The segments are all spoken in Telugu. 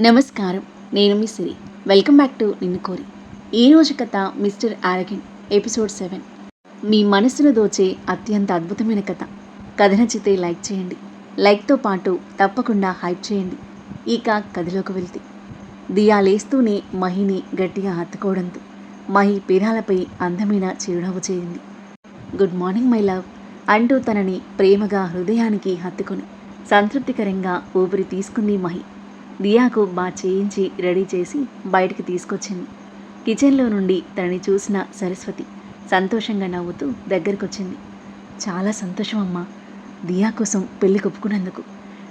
నమస్కారం నేను మీ Siri. Welcome back to Ninnu Kori. ఈరోజు కథ మిస్టర్ ఆరగిన్ ఎపిసోడ్ సెవెన్. మీ మనసును దోచే అత్యంత అద్భుతమైన కథ. కథ నచ్చితే లైక్ చేయండి. లైక్తో పాటు తప్పకుండా హైప్ చేయండి. ఇక కథలోకి వెళ్తే. దియా లేస్తూనే మహిని గట్టిగా హత్తుకోవడంతో మహి పీరాలపై అందమైన చిరునవ్వు చేరింది. గుడ్ మార్నింగ్ మై లవ్ అంటూ తనని ప్రేమగా హృదయానికి హత్తుకొని సంతృప్తికరంగా ఊపిరి తీసుకుంది మహి. దియాకు బా చేయించి రెడీ చేసి బయటికి తీసుకొచ్చింది. కిచెన్లో నుండి తనని చూసిన సరస్వతి సంతోషంగా నవ్వుతూ దగ్గరకొచ్చింది. చాలా సంతోషం అమ్మా దియా కోసం పెళ్ళి కొప్పుకున్నందుకు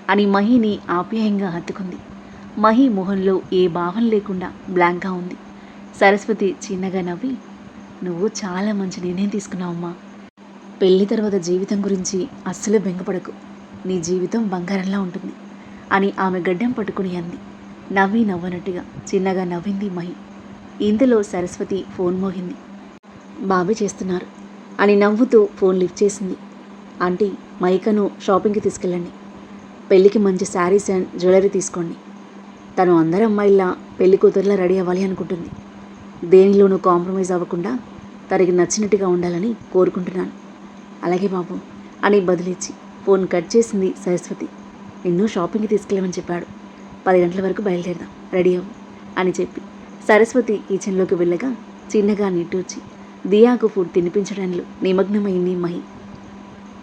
అని మహిని ఆప్యాయంగా హత్తుకుంది. మహి మొహంలో ఏ భావం లేకుండా బ్లాంక్గా ఉంది. సరస్వతి చిన్నగా నవ్వి నువ్వు చాలా మంచి నిర్ణయం తీసుకున్నావమ్మా పెళ్ళి తర్వాత జీవితం గురించి అస్సలు బెంగపడకు. నీ జీవితం బంగారంలా ఉంటుంది. అని ఆమె గడ్డం పట్టుకుని అంది. నవ్వి నవ్వనట్టుగా చిన్నగా నవ్వింది మహి. ఇంతలో సరస్వతి ఫోన్ మోగింది. బాబే చేస్తున్నారు అని నవ్వుతూ ఫోన్ లిఫ్ట్ చేసింది. ఆంటీ మైకను షాపింగ్కి తీసుకెళ్ళండి. పెళ్ళికి మంచి శారీస్ అండ్ జ్యువెలరీ తీసుకోండి. తను అందరి అమ్మాయిలా పెళ్ళి కూతురులా రెడీ అవ్వాలి అనుకుంటుంది. దేనిలోనూ కాంప్రమైజ్ అవ్వకుండా తనకి నచ్చినట్టుగా ఉండాలని కోరుకుంటున్నాను. అలాగే బాబు అని బదిలిచ్చి ఫోన్ కట్ చేసింది సరస్వతి. నిన్ను షాపింగ్కి తీసుకెళ్ళమని చెప్పాడు. పది గంటల వరకు బయలుదేరదాం. రెడీ అవ్వు అని చెప్పి. సరస్వతి కిచెన్లోకి వెళ్ళగా చిన్నగా నిట్టూర్చి దియాకు ఫుడ్ తినిపించడంలో నిమగ్నమైంది మహి.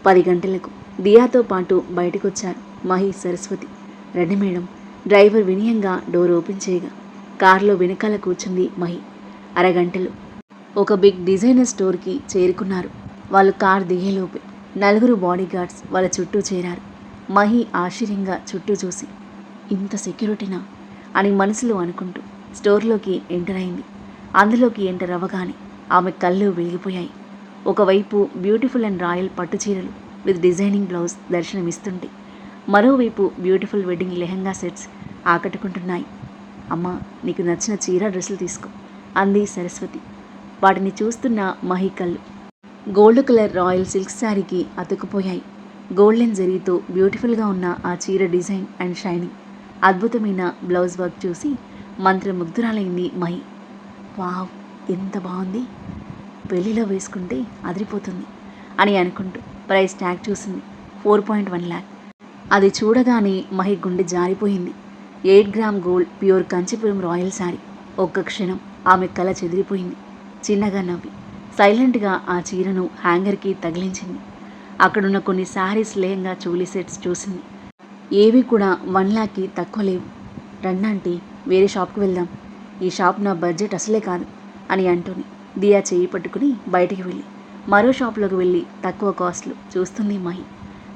పది గంటలకు దియాతో పాటు బయటకొచ్చారు మహి సరస్వతి. రండి మేడం డ్రైవర్ వినయంగా డోర్ ఓపెన్ చేయగా కారులో వెనకాల కూర్చుంది మహి. అరగంటలు ఒక బిగ్ డిజైనర్ స్టోర్కి చేరుకున్నారు. వాళ్ళు కార్ దిగేలోపే నలుగురు బాడీగార్డ్స్ వాళ్ళ చుట్టూ చేరారు. మహి ఆశ్చర్యంగా చుట్టూ చూసి ఇంత సెక్యూరిటీనా? అని మనసులో అనుకుంటూ స్టోర్లోకి ఎంటర్ అయింది. అందులోకి ఎంటర్ అవ్వగానే ఆమె కళ్ళు వెలిగిపోయాయి ఒకవైపు బ్యూటిఫుల్ అండ్ రాయల్ పట్టు చీరలు విత్ డిజైనింగ్ బ్లౌజ్ దర్శనమిస్తుంటే మరోవైపు బ్యూటిఫుల్ వెడ్డింగ్ లెహంగా సెట్స్ ఆకట్టుకుంటున్నాయి. అమ్మా నీకు నచ్చిన చీర డ్రెస్సులు తీసుకో అంది సరస్వతి. వాటిని చూస్తున్న మహి కళ్ళు గోల్డ్ కలర్ రాయల్ సిల్క్ శారీకి అతుక్కుపోయాయి. గోల్డెన్ జరీతో బ్యూటిఫుల్గా ఉన్న ఆ చీర డిజైన్ అండ్ షైనింగ్. అద్భుతమైన బ్లౌజ్ వర్క్ చూసి మంత్రముగ్ధురాలైంది మహి. వావ్ ఎంత బాగుంది. పెళ్ళిలో వేసుకుంటే అదిరిపోతుంది అని అనుకుంటూ ప్రైస్ ట్యాగ్ చూసింది. Four point one lakh. అది చూడగానే మహి గుండె జారిపోయింది. Eight gram gold pure Kanchipuram royal sari. ఒక్క క్షణం ఆమె కళ చెదిరిపోయింది. చిన్నగా నవ్వి. సైలెంట్గా ఆ చీరను హ్యాంగర్కి తగిలించింది. అక్కడున్న కొన్ని శారీస్ లేయంగా చూలీ సెట్స్ చూసింది. ఏవి కూడా వన్ ల్యాక్కి తక్కువ లేవు. రండి వేరే షాప్కి వెళ్దాం. ఈ షాప్ నా బడ్జెట్ అసలే కాదు అని అంటూని దియా చేయి పట్టుకుని బయటికి వెళ్ళి మరో షాప్లోకి వెళ్ళి తక్కువ కాస్ట్లు చూస్తుంది మహి.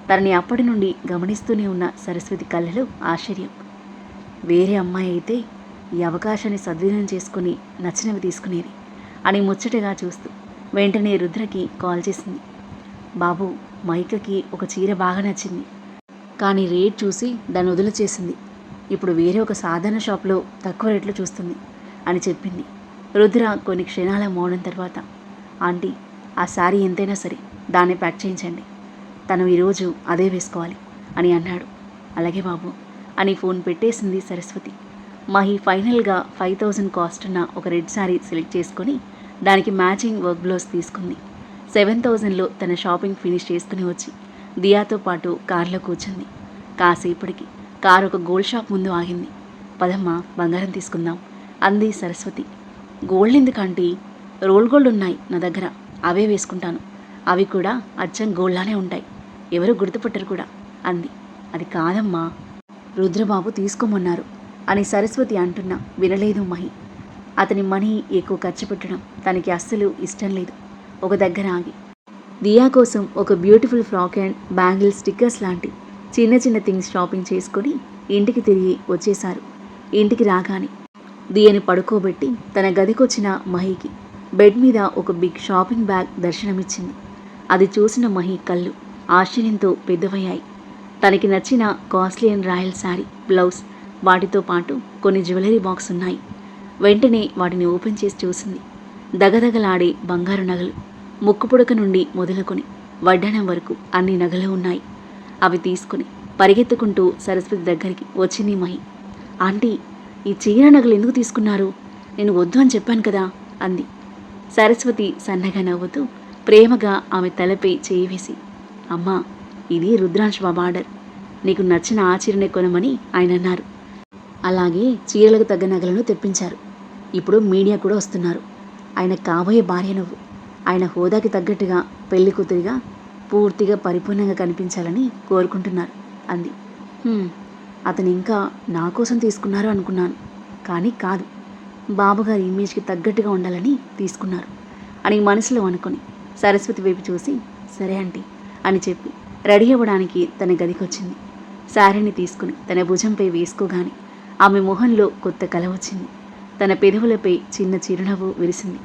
తనని అప్పటి నుండి గమనిస్తూనే ఉన్న సరస్వతి కళ్ళలో ఆశ్చర్యం. వేరే అమ్మాయి అయితే ఈ అవకాశాన్ని సద్వినియోగం చేసుకుని నచ్చినవి తీసుకునేది అని ముచ్చటగా చూస్తూ వెంటనే రుద్రకి కాల్ చేసింది. బాబు మైకకి ఒక చీర బాగా నచ్చింది. కానీ రేట్ చూసి దాన్ని వదిలి చేసింది ఇప్పుడు వేరే ఒక సాధారణ షాప్లో తక్కువ రేట్లు చూస్తుంది అని చెప్పింది. రుద్ర కొన్ని క్షణాల మౌనం తర్వాత ఆంటీ ఆ శారీ ఎంతైనా సరే దాన్ని ప్యాక్ చేయించండి. తను ఈరోజు అదే వేసుకోవాలి అని అన్నాడు. అలాగే బాబు అని ఫోన్ పెట్టేసింది సరస్వతి. మహి ఫైనల్గా ఫైవ్ థౌజండ్ కాస్ట్ ఉన్న ఒక రెడ్ శారీ సెలెక్ట్ చేసుకొని దానికి మ్యాచింగ్ వర్క్ బ్లౌజ్ తీసుకుంది. సెవెన్ థౌజండ్లో తన షాపింగ్ ఫినిష్ చేసుకుని వచ్చి దియాతో పాటు కారులో కూర్చుంది. కాసేపటికి కారు ఒక గోల్డ్ షాప్ ముందు ఆగింది. పదమ్మ బంగారం తీసుకుందాం అంది సరస్వతి. గోల్డ్ ఎందుకంటే రోల్ గోల్డ్ ఉన్నాయి నా దగ్గర. అవే వేసుకుంటాను. అవి కూడా అచ్చం గోల్డ్లానే ఉంటాయి. ఎవరు గుర్తుపట్టరు కూడా అంది. అది కాదమ్మా రుద్రబాబు తీసుకోమన్నారు అని సరస్వతి అంటున్నా వినలేదు మహి. అతని మనీ ఎక్కువ ఖర్చు పెట్టడం తనకి అస్సలు ఇష్టం లేదు. ఒక దగ్గర ఆగి. దియా కోసం ఒక beautiful frock and bangle stickers లాంటి చిన్న చిన్న థింగ్స్ షాపింగ్ చేసుకొని ఇంటికి తిరిగి వచ్చేశారు. ఇంటికి రాగానే దియని పడుకోబెట్టి తన గదికొచ్చిన మహికి బెడ్ మీద ఒక బిగ్ షాపింగ్ బ్యాగ్ దర్శనమిచ్చింది. అది చూసిన మహి కళ్ళు ఆశ్చర్యంతో పెద్దవయ్యాయి. తనకి నచ్చిన costly and royal sari blouse వాటితో పాటు కొన్ని జ్యువెలరీ బాక్స్ ఉన్నాయి వెంటనే వాటిని ఓపెన్ చేసి చూసింది. దగదగలాడే బంగారు నగలు ముక్కుపుడక నుండి మొదలుకొని వడ్డనం వరకు అన్ని నగలు ఉన్నాయి. అవి తీసుకుని పరిగెత్తుకుంటూ సరస్వతి దగ్గరికి వచ్చింది మహి ఆంటీ ఈ చీర నగలు ఎందుకు తీసుకున్నారు? నేను వద్దు అని చెప్పాను కదా అంది. సరస్వతి సన్నగా నవ్వుతూ ప్రేమగా ఆమె తలపై చేయి వేసి అమ్మా ఇది రుద్రాంశ్ బాబా ఆర్డర్. నీకు నచ్చిన ఆ చీరనే కొనమని ఆయన అన్నారు. అలాగే చీరలకు తగ్గ నగలను తెప్పించారు. ఇప్పుడు మీడియా కూడా వస్తున్నారు. ఆయన కాబోయే భార్య నువ్వు. ఆయన హోదాకి తగ్గట్టుగా పెళ్ళి కూతురిగా పూర్తిగా పరిపూర్ణంగా కనిపించాలని కోరుకుంటున్నారు అంది. అతను ఇంకా నా కోసం తీసుకున్నారు అనుకున్నాను కానీ కాదు. బాబుగారి ఇమేజ్కి తగ్గట్టుగా ఉండాలని తీసుకున్నారు అని మనసులో అనుకొని సరస్వతి వైపు చూసి సరే ఆంటీ అని చెప్పి రెడీ అవ్వడానికి తన గదికొచ్చింది. శారీని తీసుకుని తన భుజంపై వేసుకోగానే ఆమె మొహంలో కొత్త కల వచ్చింది. తన పెదవులపై చిన్న చిరునవ్వు విరిసింది.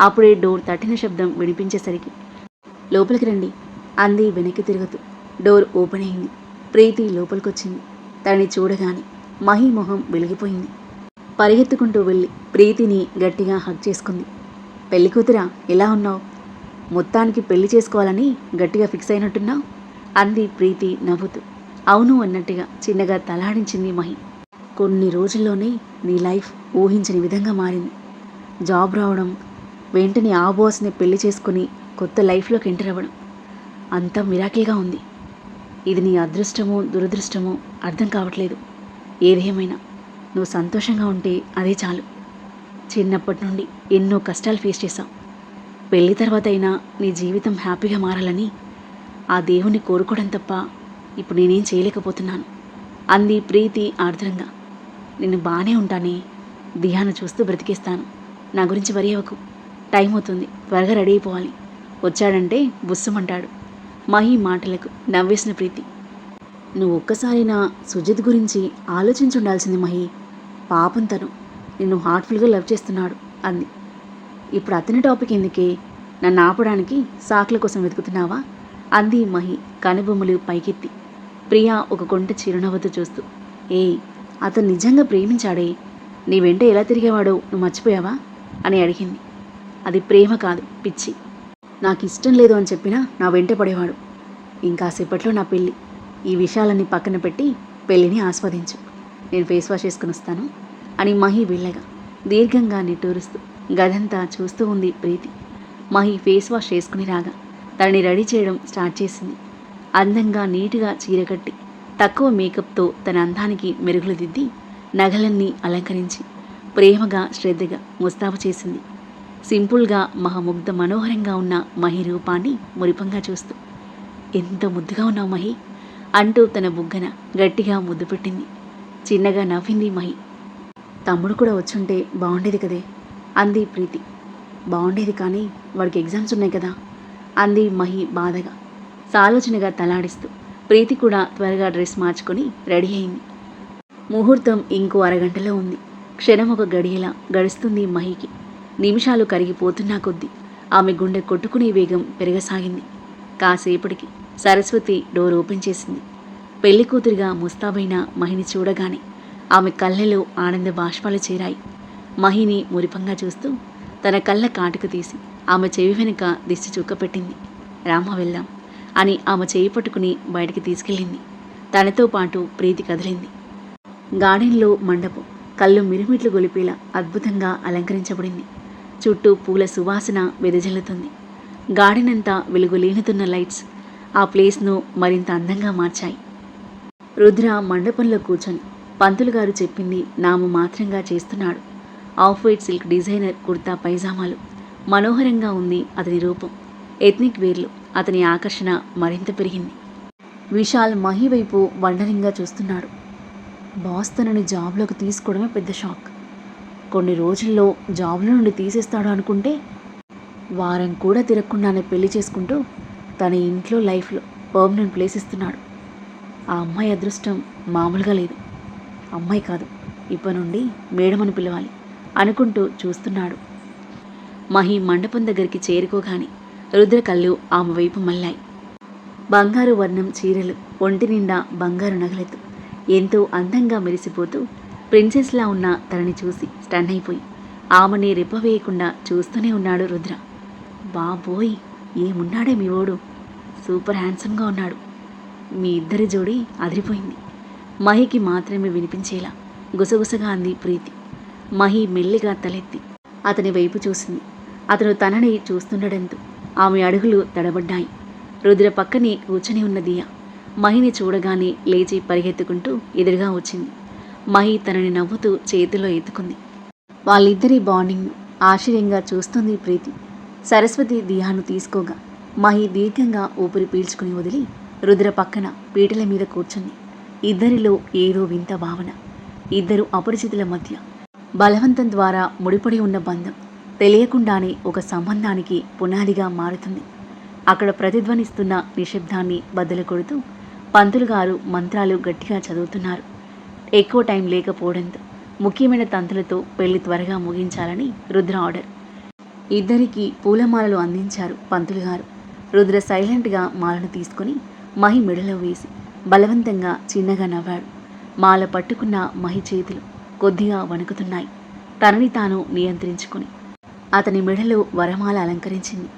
అప్పుడే డోర్ తట్టిన శబ్దం వినిపించేసరికి లోపలికి రండి. అంది వెనక్కి తిరుగుతూ. డోర్ ఓపెన్ అయింది. ప్రీతి లోపలికొచ్చింది. తనని చూడగానే మహి మొహం వెలిగిపోయింది. పరిగెత్తుకుంటూ వెళ్ళి ప్రీతిని గట్టిగా హగ్ చేసుకుంది. పెళ్ళి కూతురా ఎలా ఉన్నావు? మొత్తానికి పెళ్ళి చేసుకోవాలని గట్టిగా ఫిక్స్ అయినట్టున్నావు? అంది ప్రీతి నవ్వుతూ. అవును అన్నట్టుగా చిన్నగా తలాడించింది మహి. కొన్ని రోజుల్లోనే నీ లైఫ్ ఊహించని విధంగా మారింది. జాబ్ రావడం వెంటనే ఆ బాస్ని పెళ్ళి చేసుకుని కొత్త లైఫ్లోకి ఎంటర్ అవ్వడం అంతా మిరాకిల్గా ఉంది. ఇది నీ అదృష్టమో దురదృష్టమో అర్థం కావట్లేదు. ఏదేమైనా నువ్వు సంతోషంగా ఉంటే అదే చాలు. చిన్నప్పటి నుండి ఎన్నో కష్టాలు ఫేస్ చేశావు. పెళ్ళి తర్వాత అయినా నీ జీవితం హ్యాపీగా మారాలని ఆ దేవుణ్ణి కోరుకోవడం తప్ప ఇప్పుడు నేనేం చేయలేకపోతున్నాను. అంది ప్రీతి ఆర్ద్రంగా. నేను బాగానే ఉంటానే. దియాను చూస్తూ బ్రతికేస్తాను. నా గురించి వరి అవ్వకు. టైం అవుతుంది. త్వరగా రెడీ అయిపోవాలి. వచ్చాడంటే బుస్సమంటాడు. మహి మాటలకు నవ్వేసిన ప్రీతి. నువ్వు ఒక్కసారి నా సుజిత్ గురించి ఆలోచించుండాల్సింది మహి. పాపం తను. నిన్ను హార్ట్ఫుల్గా లవ్ చేస్తున్నాడు అంది. ఇప్పుడు అతని టాపిక్ ఎందుకే? నన్ను ఆపడానికి సాకుల కోసం వెతుకుతున్నావా? అంది మహి కనుబొమ్మలు పైకెత్తి. ప్రియా ఒక కొంట చిరునవ్వుతో చూస్తూ. ఏయ్ అతను నిజంగా ప్రేమించాడే. నీ వెంట ఎలా తిరిగేవాడో నువ్వు మర్చిపోయావా? అని అడిగింది. అది ప్రేమ కాదు పిచ్చి. నాకు ఇష్టం లేదు అని చెప్పినా నా వెంట పడేవాడు. ఇంకాసేపట్లో నా పెళ్ళి. ఈ విషయాలన్నీ పక్కన పెట్టి పెళ్ళిని ఆస్వాదించు. నేను ఫేస్ వాష్ చేసుకుని వస్తాను అని మహి వెళ్ళగా. దీర్ఘంగా నిట్టూరుస్తూ గదంతా చూస్తూ ఉంది ప్రీతి. మహి ఫేస్ వాష్ చేసుకుని రాగా తనని రెడీ చేయడం స్టార్ట్ చేసింది. అందంగా నీట్గా చీర కట్టి తక్కువ మేకప్తో తన అందానికి మెరుగులు దిద్ది నగలన్నీ అలంకరించి ప్రేమగా శ్రద్ధగా ముస్తాబు చేసింది. సింపుల్గా మహాముగ్ధ మనోహరంగా ఉన్న మహి రూపాన్ని మురిపంగా చూస్తూ ఎంత ముద్దుగా ఉన్నావు మహి అంటూ తన బుగ్గన గట్టిగా ముద్దు పెట్టింది. చిన్నగా నవ్వింది మహి. తమ్ముడు కూడా వచ్చుంటే బాగుండేది కదే అంది ప్రీతి. బాగుండేది కానీ వాడికి ఎగ్జామ్స్ ఉన్నాయి కదా అంది మహి బాధగా సాలోచనగా తలాడిస్తూ. ప్రీతి కూడా త్వరగా డ్రెస్ మార్చుకొని రెడీ అయింది. ముహూర్తం ఇంకో అరగంటలో ఉంది. క్షణం ఒక గడియలా గడుస్తుంది మహికి. నిమిషాలు కరిగిపోతున్నా కొద్దీ ఆమె గుండె కొట్టుకునే వేగం పెరగసాగింది. కాసేపటికి సరస్వతి డోర్ ఓపెన్ చేసింది. పెళ్ళి కూతురిగా ముస్తాబైన మహిని చూడగానే ఆమె కళ్ళలో ఆనంద బాష్పాలు చేరాయి. మహిని మురిపంగా చూస్తూ తన కళ్ళ కాటుక తీసి ఆమె చెవి వెనుక దిష్టి చుక్క పెట్టింది. రామ వెళ్దాం. అని ఆమె చేయి పట్టుకుని బయటికి తీసుకెళ్ళింది. తనతో పాటు ప్రీతి కదిలింది. గార్డెన్లో మండపం కళ్ళు మిరుమిట్లు గొలిపేలా అద్భుతంగా అలంకరించబడింది. చుట్టూ పూల సువాసన వెదజల్లుతుంది. గార్డెన్ అంతా వెలుగులేనుతున్న లైట్స్ ఆ ప్లేస్ను మరింత అందంగా మార్చాయి. రుద్ర మండపంలో కూర్చొని పంతులు గారు చెప్పింది నాము మాత్రంగా చేస్తున్నాడు. Off white silk designer kurta పైజామాలు. మనోహరంగా ఉంది అతని రూపం. ఎథ్నిక్ వేర్లు. అతని ఆకర్షణ మరింత పెరిగింది. విశాల్ మహి వైపు వండరింగ్గా చూస్తున్నాడు. బాస్ తనని జాబ్లోకి తీసుకోవడమే పెద్ద షాక్. కొన్ని రోజుల్లో జాబ్లో నుండి తీసేస్తాడు అనుకుంటే వారం కూడా తిరగకుండానే పెళ్ళి చేసుకుంటూ తన ఇంట్లో లైఫ్లో పర్మనెంట్ ప్లేస్ ఇస్తున్నాడు. ఆ అమ్మాయి అదృష్టం మామూలుగా లేదు. అమ్మాయి కాదు ఇప్పటి నుండి మేడం అని పిలవాలి అనుకుంటూ చూస్తున్నాడు. మహి మండపం దగ్గరికి చేరుకోగానే రుద్ర కళ్ళు ఆమె వైపు మళ్ళాయి. బంగారు వర్ణం చీరలు ఒంటి నిండా బంగారు నగలతో ఎంతో అందంగా మెరిసిపోతూ ప్రిన్సెస్లా ఉన్న తనని చూసి స్టన్ అయిపోయి ఆమెని రెప్పవేయకుండా చూస్తూనే ఉన్నాడు రుద్ర. బాబోయ్ ఏమున్నాడే మీ ఓడు? సూపర్ హ్యాండ్సమ్గా ఉన్నాడు. మీ ఇద్దరి జోడి అదిరిపోయింది. మహికి మాత్రమే వినిపించేలా గుసగుసగా అంది ప్రీతి. మహి మెల్లిగా తలెత్తి అతని వైపు చూసింది. అతను తనని చూస్తుండడంతో ఆమె అడుగులు తడబడ్డాయి. రుద్ర పక్కనే కూర్చొని ఉన్న దియ. మహిని చూడగానే లేచి పరిగెత్తుకుంటూ ఎదురుగా వచ్చింది. మహి తనని నవ్వుతూ చేతిలో ఎత్తుకుంది. వాళ్ళిద్దరి బాండింగ్ ఆశ్చర్యంగా చూస్తుంది ప్రీతి. సరస్వతి దియాను తీసుకోగా. మహి దీర్ఘంగా ఊపిరి పీల్చుకుని వదిలి రుద్ర పక్కన పీటల మీద కూర్చుంది. ఇద్దరిలో ఏదో వింత భావన. ఇద్దరు అపరిచితుల మధ్య బలవంతం ద్వారా ముడిపడి ఉన్న బంధం. తెలియకుండానే ఒక సంబంధానికి పునాదిగా మారుతుంది. అక్కడ ప్రతిధ్వనిస్తున్న నిశ్శబ్దాన్ని బద్దలు కొడుతూ పంతులు గారు మంత్రాలు గట్టిగా చదువుతున్నారు. ఎక్కువ టైం లేకపోవడంతో ముఖ్యమైన తంతులతో పెళ్ళి త్వరగా ముగించాలని రుద్ర ఆర్డర్. ఇద్దరికి పూలమాలలు అందించారు పంతులు గారు. రుద్ర సైలెంట్గా మాలను తీసుకుని మహి మెడలో వేసి బలవంతంగా చిన్నగా నవ్వాడు. మాల పట్టుకున్న మహి చేతులు కొద్దిగా వణుకుతున్నాయి. తనని తాను నియంత్రించుకుని అతని మెడలో వరమాల అలంకరించింది.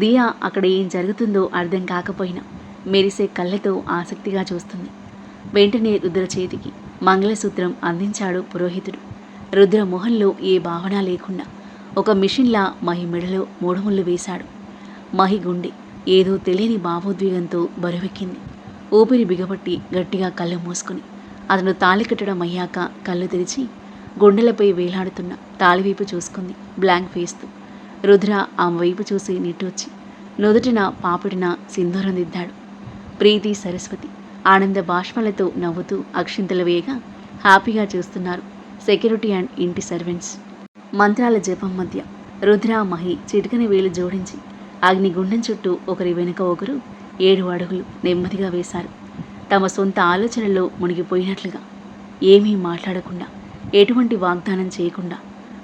దియా అక్కడ ఏం జరుగుతుందో అర్థం కాకపోయినా మెరిసే కళ్ళతో ఆసక్తిగా చూస్తుంది. వెంటనే రుద్ర చేతికి మంగళసూత్రం అందించాడు పురోహితుడు. రుద్ర మొహంలో ఏ భావన లేకుండా ఒక మిషన్లా మహి మెడలో మూడుముళ్ళు వేశాడు. మహి గుండె ఏదో తెలియని భావోద్వేగంతో బరువెక్కింది. ఊపిరి బిగబట్టి గట్టిగా కళ్ళు మూసుకుని అతను తాళి కట్టడం అయ్యాక కళ్ళు తెరిచి గుండెలపై వేలాడుతున్న. తాళివైపు చూసుకుంది బ్లాంక్ ఫేస్తో. రుద్ర ఆమె వైపు చూసి నిట్టూర్చి నుదుటిన పాపిడిన సింధూరం దిద్దాడు. ప్రీతి సరస్వతి ఆనంద బాష్మలతో నవ్వుతూ అక్షింతలు వేయగా హ్యాపీగా చూస్తున్నారు సెక్యూరిటీ అండ్ ఇంటి సర్వెంట్స్. మంత్రాల జపం మధ్య రుద్ర మహి చిటికని వేలు జోడించి అగ్నిగుండం చుట్టూ ఒకరి వెనుక ఒకరు ఏడు అడుగులు నెమ్మదిగా వేశారు. తమ సొంత ఆలోచనల్లో మునిగిపోయినట్లుగా ఏమీ మాట్లాడకుండా ఎటువంటి వాగ్దానం చేయకుండా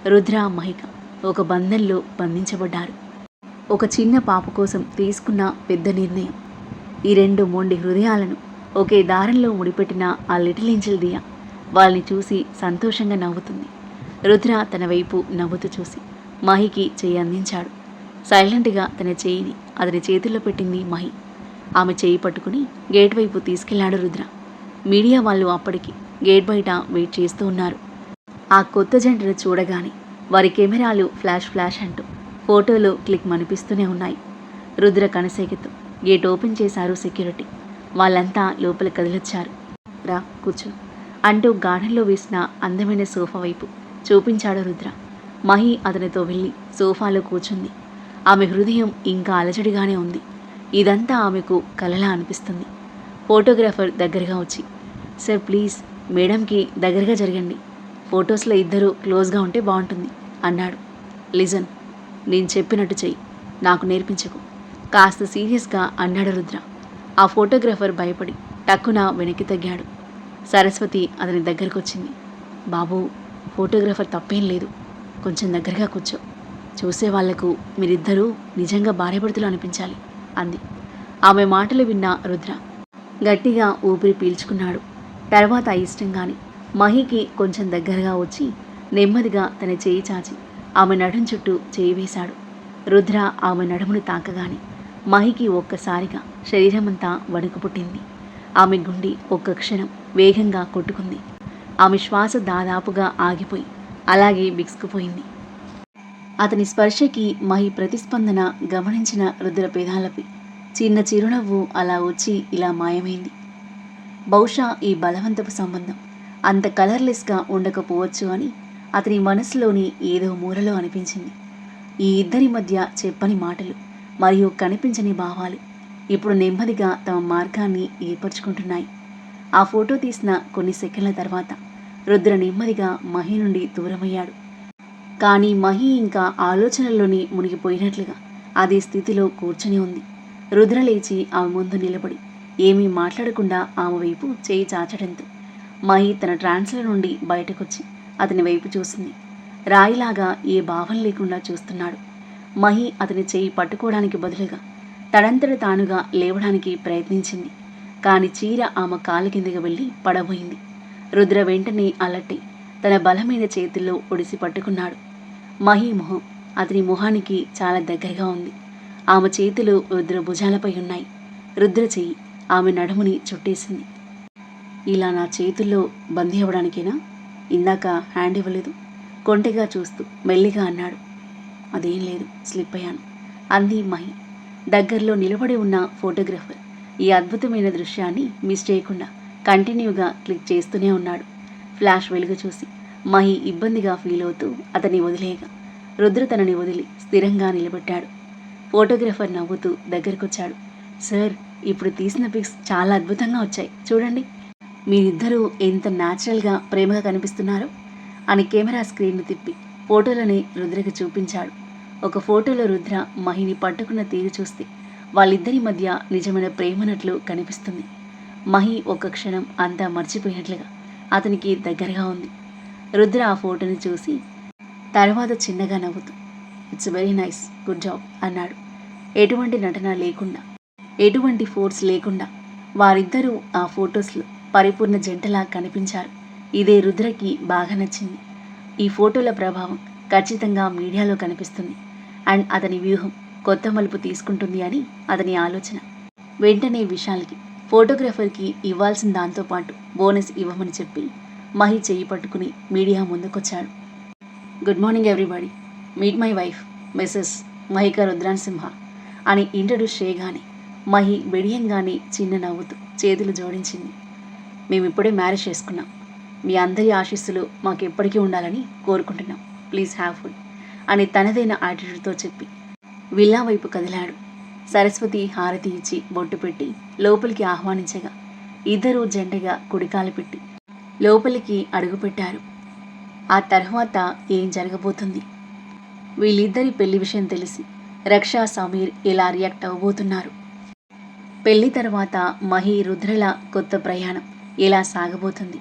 రుద్ర మహిక ఒక బంధంలో బంధించబడ్డారు. ఒక చిన్న పాప కోసం తీసుకున్న పెద్ద నిర్ణయం. ఈ రెండు మొండి హృదయాలను ఒకే దారంలో ముడిపెట్టిన ఆ లిటిల్ ఏంజల్ దియా వాళ్ళని చూసి సంతోషంగా నవ్వుతుంది. రుద్ర తన వైపు నవ్వుతూ చూసి మహికి చేయి అందించాడు. సైలెంట్గా తన చేయిని అతని చేతుల్లో పెట్టింది మహి. ఆమె చేయి పట్టుకుని గేట్ వైపు తీసుకెళ్ళాడు రుద్ర. మీడియా వాళ్ళు అప్పటికి గేట్ బయట వెయిట్ చేస్తూ ఉన్నారు. ఆ కొత్త జంటను చూడగానే వారి కెమెరాలు ఫ్లాష్ ఫ్లాష్ అంటూ ఫోటోలు క్లిక్ మనిపిస్తూనే ఉన్నాయి. రుద్ర కనసేగతో గేట్ ఓపెన్ చేశారు సెక్యూరిటీ. వాళ్ళంతా లోపల కదిలొచ్చారు. రా కూర్చో అంటూ గార్డెన్లో వేసిన అందమైన సోఫా వైపు చూపించాడు రుద్ర. మహి అతనితో వెళ్ళి సోఫాలో కూర్చుంది. ఆమె హృదయం ఇంకా అలజడిగానే ఉంది. ఇదంతా ఆమెకు కలలా అనిపిస్తుంది. ఫోటోగ్రాఫర్ దగ్గరగా వచ్చి సార్ ప్లీజ్ మేడంకి దగ్గరగా జరగండి. ఫొటోస్లో ఇద్దరు క్లోజ్గా ఉంటే బాగుంటుంది అన్నాడు. లిజన్ నేను చెప్పినట్టు చెయ్యి నాకు నేర్పించకు. కాస్త సీరియస్గా అన్నాడు రుద్ర. ఆ ఫోటోగ్రాఫర్ భయపడి టక్కున వెనక్కి తగ్గాడు. సరస్వతి అతని దగ్గరకు వచ్చింది బాబు ఫోటోగ్రాఫర్ తప్పేం లేదు కొంచెం దగ్గరగా కూర్చో. చూసే వాళ్ళకు మీరిద్దరూ నిజంగా భార్యభర్తలు అనిపించాలి అంది. ఆమె మాటలు విన్న రుద్ర గట్టిగా ఊపిరి పీల్చుకున్నాడు. తర్వాత అయిష్టంగానే మహికి కొంచెం దగ్గరగా వచ్చి నెమ్మదిగా తన చేయి చాచి ఆమె నడుం చుట్టూ చేయి వేశాడు. రుద్ర ఆమె నడుమును తాకగానే మహికి ఒక్కసారిగా శరీరమంతా వణుకు పుట్టింది. ఆమె గుండె ఒక్క క్షణం వేగంగా కొట్టుకుంది. ఆమె శ్వాస దాదాపుగా ఆగిపోయి అలాగే బిగుసుకుపోయింది అతని స్పర్శకి మహి ప్రతిస్పందన గమనించిన రుద్ర పేదాలపై చిన్న చిరునవ్వు అలా వచ్చి ఇలా మాయమైంది. బహుశా ఈ బలవంతపు సంబంధం అంత కలర్లెస్గా ఉండకపోవచ్చు అని అతని మనసులోని ఏదో మూలలో అనిపించింది. ఈ ఇద్దరి మధ్య చెప్పని మాటలు మరియు కనిపించని భావాలు ఇప్పుడు నెమ్మదిగా తమ మార్గాన్ని ఏర్పరచుకుంటున్నాయి. ఆ ఫోటో తీసిన కొన్ని సెకండ్ల తర్వాత రుద్ర నెమ్మదిగా మహి నుండి దూరమయ్యాడు. కానీ మహి ఇంకా ఆలోచనల్లోని మునిగిపోయినట్లుగా అదే స్థితిలో కూర్చొని ఉంది. రుద్ర లేచి ఆమె ముందు నిలబడి ఏమీ మాట్లాడకుండా ఆమె వైపు చేయి చాచడంతో మహి తన ట్రాన్స్ల నుండి బయటకొచ్చి అతని వైపు చూసింది. రాయిలాగా ఏ భావం లేకుండా చూస్తున్నాడు. మహి అతని చేయి పట్టుకోవడానికి బదులుగా తడంతట తానుగా లేవడానికి ప్రయత్నించింది. కాని చీర ఆమె కాలు కిందకి వెళ్ళి పడబోయింది. రుద్ర వెంటనే అలట్టి తన బలమైన చేతుల్లో ఒడిసి పట్టుకున్నాడు. మహి మొహం అతని మొహానికి చాలా దగ్గరగా ఉంది. ఆమె చేతులు రుద్ర భుజాలపై ఉన్నాయి. రుద్ర చెయ్యి ఆమె నడుముని చుట్టేసింది. ఇలా నా చేతుల్లో బందీ అవ్వడానికేనా? ఇందాక హ్యాండ్ ఇవ్వలేదు. కొంటెగా చూస్తూ మెల్లిగా అన్నాడు. అదేం లేదు స్లిప్ అయ్యాను అంది మహి. దగ్గరలో నిలబడి ఉన్న ఫోటోగ్రాఫర్. ఈ అద్భుతమైన దృశ్యాన్ని మిస్ చేయకుండా కంటిన్యూగా క్లిక్ చేస్తూనే ఉన్నాడు. ఫ్లాష్ వెలుగు చూసి మహి ఇబ్బందిగా ఫీల్ అవుతూ అతన్ని వదిలేయగా రుద్ర తనని వదిలి స్థిరంగా నిలబెట్టాడు ఫోటోగ్రాఫర్ నవ్వుతూ దగ్గరకొచ్చాడు. సార్ ఇప్పుడు తీసిన పిక్స్ చాలా అద్భుతంగా వచ్చాయి. చూడండి. మీరిద్దరూ ఎంత న్యాచురల్గా ప్రేమగా కనిపిస్తున్నారో? అని కెమెరా స్క్రీన్ను తిప్పి ఫోటోలని రుద్రకి చూపించాడు. ఒక ఫోటోలో రుద్ర మహిని పట్టుకున్న తీరు చూస్తే వాళ్ళిద్దరి మధ్య నిజమైన ప్రేమనట్లు కనిపిస్తుంది. మహి ఒక క్షణం అంతా మర్చిపోయినట్లుగా అతనికి దగ్గరగా ఉంది. రుద్ర ఆ ఫోటోని చూసి తర్వాత చిన్నగా నవ్వుతూ it's very nice good job అన్నాడు. ఎటువంటి నటన లేకుండా ఎటువంటి ఫోర్స్ లేకుండా వారిద్దరూ ఆ ఫొటోస్లో పరిపూర్ణ జంటలా కనిపించారు. ఇదే రుద్రకి బాగా నచ్చింది. ఈ ఫోటోల ప్రభావం ఖచ్చితంగా మీడియాలో కనిపిస్తుంది. అండ్ అతని వ్యూహం కొత్త మలుపు తీసుకుంటుంది అని అతని ఆలోచన. వెంటనే విశాల్కి ఫోటోగ్రఫర్కి ఇవ్వాల్సిన దాంతోపాటు బోనస్ ఇవ్వమని చెప్పి మహి చెయ్యి పట్టుకుని media ముందుకొచ్చాడు. Good morning everybody. Meet my wife missus Mahika Rudran Simha అని ఇంట్రడ్యూస్ చేయగానే మహి బెడియంగానే చిన్న నవ్వుతూ చేతులు జోడించింది. మేము ఇప్పుడే మ్యారేజ్ చేసుకున్నాం. మీ అందరి ఆశీస్సులు మాకు ఎప్పటికీ ఉండాలని కోరుకుంటున్నాం. ప్లీజ్ హ్యావ్ ఫుడ్ అని తనదైన యాటిట్యూడ్తో చెప్పి విల్లా వైపు కదిలాడు. సరస్వతి హారతి ఇచ్చి బొట్టు పెట్టి లోపలికి ఆహ్వానించగా ఇద్దరూ జంటగా కుడికాలు పెట్టి లోపలికి అడుగుపెట్టారు ఆ తర్వాత ఏం జరగబోతుంది? వీళ్ళిద్దరి పెళ్ళి విషయం తెలిసి రక్షా సమీర్ ఇలా రియాక్ట్ అవ్వబోతున్నారు. పెళ్ళి తర్వాత మహి రుద్రల కొత్త ప్రయాణం. ఎలా సాగబోతుంది?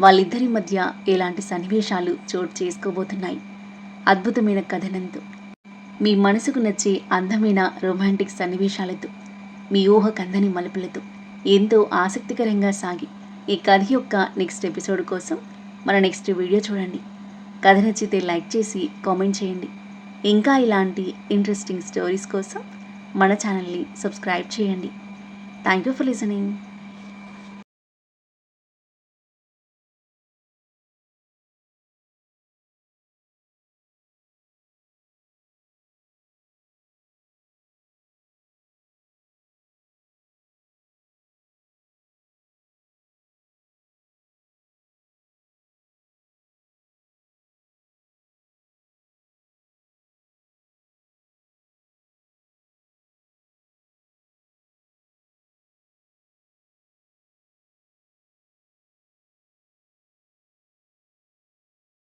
వాళ్ళిద్దరి మధ్య ఎలాంటి సన్నివేశాలు చోటు చేసుకోబోతున్నాయి? అద్భుతమైన కథనంతో. మీ మనసుకు నచ్చే అందమైన రొమాంటిక్ సన్నివేశాలతో. మీ ఊహ కందని మలుపులతో. ఎంతో ఆసక్తికరంగా సాగి. ఈ కథ యొక్క నెక్స్ట్ ఎపిసోడ్ కోసం మన నెక్స్ట్ వీడియో చూడండి. కథ నచ్చితే లైక్ చేసి కామెంట్ చేయండి. ఇంకా ఇలాంటి ఇంట్రెస్టింగ్ స్టోరీస్ కోసం మన ఛానల్ని సబ్స్క్రైబ్ చేయండి. Thank you for listening